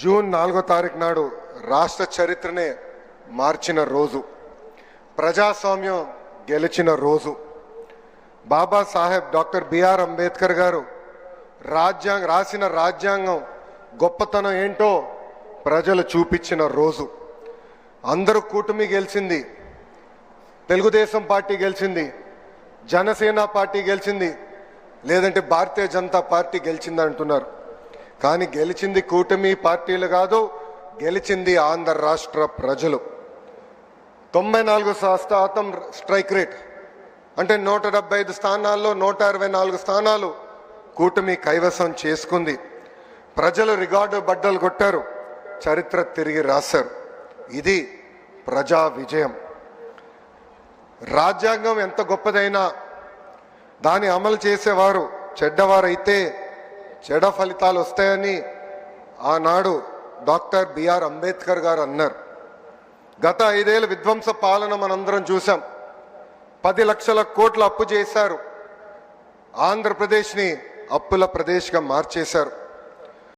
June నాలుగో తారీఖు నాడు రాష్ట్ర చరిత్రనే మార్చిన రోజు. ప్రజాస్వామ్యం గెలిచిన రోజు. బాబాసాహెబ్ డాక్టర్ బిఆర్ అంబేద్కర్ గారు రాజ్యాంగ రాసిన రాజ్యాంగం గొప్పతనం ఏంటో ప్రజలు చూపించిన రోజు. అందరూ కూటమి గెలిచింది. తెలుగుదేశం పార్టీ గెలిచింది. జనసేన పార్టీ గెలిచింది. లేదంటే భారతీయ జనతా పార్టీ గెలిచింది అంటున్నారు కానీ గెలిచింది కూటమి పార్టీలు కాదు గెలిచింది ఆంధ్ర రాష్ట్ర ప్రజలు. తొంభై నాలుగు శాతం స్ట్రైక్ రేట్. అంటే నూట డెబ్బై ఐదు స్థానాల్లో నూట అరవై నాలుగు స్థానాలు కూటమి కైవసం చేసుకుంది. ప్రజలు రికార్డు బడ్డలు కొట్టారు చరిత్ర తిరిగి రాశారు. ఇది ప్రజా విజయం. రాజ్యాంగం ఎంత గొప్పదైనా దాన్ని అమలు చేసేవారు చెడ్డవారైతే చెడ ఫలితాలు వస్తాయని ఆనాడు డాక్టర్ బిఆర్ అంబేద్కర్ గారు అన్నారు. గత ఐదేళ్ళ విధ్వంస పాలన మనందరం చూసాం పది లక్షల కోట్ల అప్పు చేశారు. ఆంధ్రప్రదేశ్ని అప్పుల ప్రదేశ్గా మార్చేశారు.